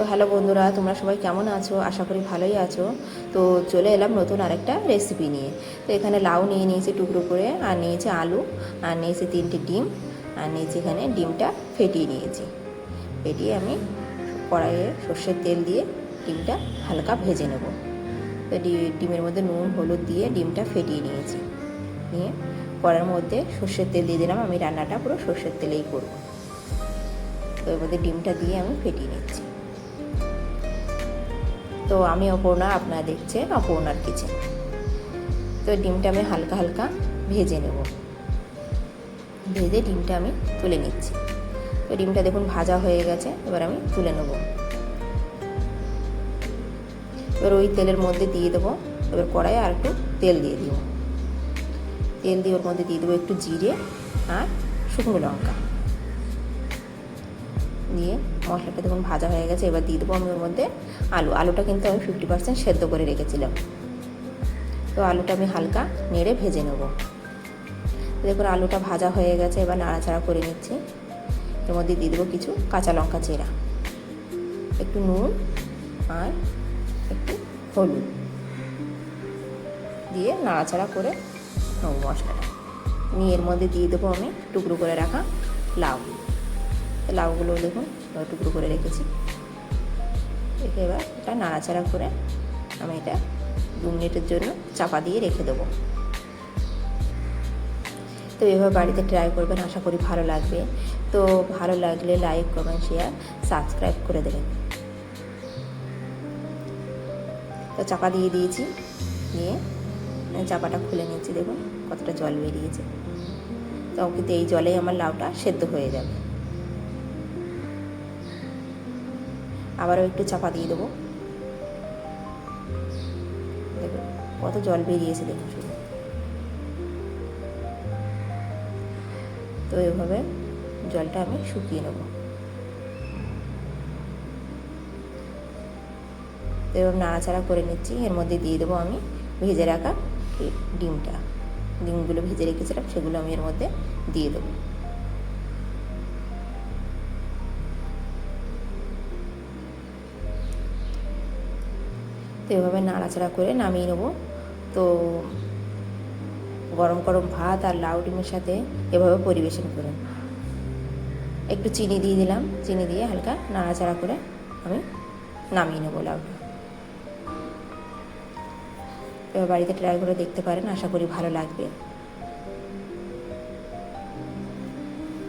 তো হ্যালো বন্ধুরা, তোমরা সবাই কেমন আছো? আশা করি ভালোই আছো। তো চলে এলাম নতুন আরেকটা রেসিপি নিয়ে। তো এখানে লাউ নিয়ে নিয়েছি টুকরো করে, আর নিয়েছি আলু, আর নিয়েছি তিনটে ডিম, আর নিয়েছি এখানে ডিমটা ফেটিয়ে নিয়েছি। ফেটিয়ে আমি কড়াইয়ে সর্ষের তেল দিয়ে ডিমটা হালকা ভেজে নেব। তো ডিমের মধ্যে নুন, হলুদ দিয়ে ডিমটা ফেটিয়ে নিয়েছি। নিয়ে কড়ার মধ্যে সর্ষের তেল দিয়ে দিলাম, আমি রান্নাটা পুরো সর্ষের তেলেই করব। তো এর মধ্যে ডিমটা দিয়ে আমি ফেটিয়ে নিচ্ছি। তো আমি অপর্ণা, আপনারা দেখছেন অপর্ণার কিচেন তো ডিমটা আমি হালকা হালকা ভেজে নেব। ভেজে ডিমটা আমি তুলে নিচ্ছি। তো ডিমটা দেখুন ভাজা হয়ে গেছে, এবার আমি তুলে নেব। এবার ওই তেলের মধ্যে দিয়ে দেবো। এবার কড়াইয়ে আর একটু তেল দিয়ে দিব। তেল দিয়ে ওর মধ্যে দিয়ে দেবো একটু জিরে আর শুকনো লঙ্কা। দিয়ে মশলাটা দেখুন ভাজা হয়ে গেছে, এবার দিয়ে দেবো আমি ওর মধ্যে আলু। আলুটা কিন্তু আমি ফিফটি পার্সেন্ট সেদ্ধ করে রেখেছিলাম। তো আলুটা আমি হালকা নেড়ে ভেজে নেব। দেখুন আলুটা ভাজা হয়ে গেছে, এবার নাড়াচাড়া করে নিচ্ছি। এর মধ্যে দিয়ে দেবো কিছু কাঁচা লঙ্কা চেরা। একটু নুন আর একটু হলুদ। দিয়ে নাড়াচাড়া করে নেব মশলাটা। নিয়ে এর মধ্যে দিয়ে দেবো আমি টুকরো করে রাখা লাউ। লাউগুলো দেখুন টুকরো করে রেখেছি। রেখে এবার এটা নাড়াচাড়া করে আমি এটা দু মিনিটের জন্য চাপা দিয়ে রেখে দেবো। তো এভাবে বাড়িতে ট্রাই করবেন, আশা করি ভালো লাগবে। তো ভালো লাগলে লাইক কমেন্ট শেয়ার সাবস্ক্রাইব করে দেবেন। তো চাপা দিয়ে দিয়েছি দিয়ে চাপাটা খুলে নিয়েছি, দেখুন কতটা জল বেরিয়েছে। তো কিন্তু এই জলেই আমার লাউটা সেদ্ধ হয়ে যাবে। আবারও একটু চাপা দিয়ে দেবো। কত জল বেরিয়েছে দেখুন শুধু। তো এভাবে জলটা আমি শুকিয়ে নেব। তো এবার নাড়াচাড়া করে নিচ্ছি। এর মধ্যে দিয়ে দেবো আমি ভেজে রাখা ডিমটা। ডিমগুলো ভেজে রেখেছিলাম, সেগুলো আমি এর মধ্যে দিয়ে দেবো। তো এভাবে নাড়াচাড়া করে নামিয়ে নেব। তো গরম গরম ভাত আর লাউ ডিমের সাথে এভাবে পরিবেশন করুন একটু চিনি দিয়ে দিলাম। চিনি দিয়ে হালকা নাড়াচাড়া করে আমি নামিয়ে নেব লাউটা। এবার বাড়িতে ট্রাই করে দেখতে পারেন, আশা করি ভালো লাগবে।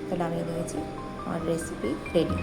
তো নামিয়ে নিয়েছি আমার রেসিপি রেডি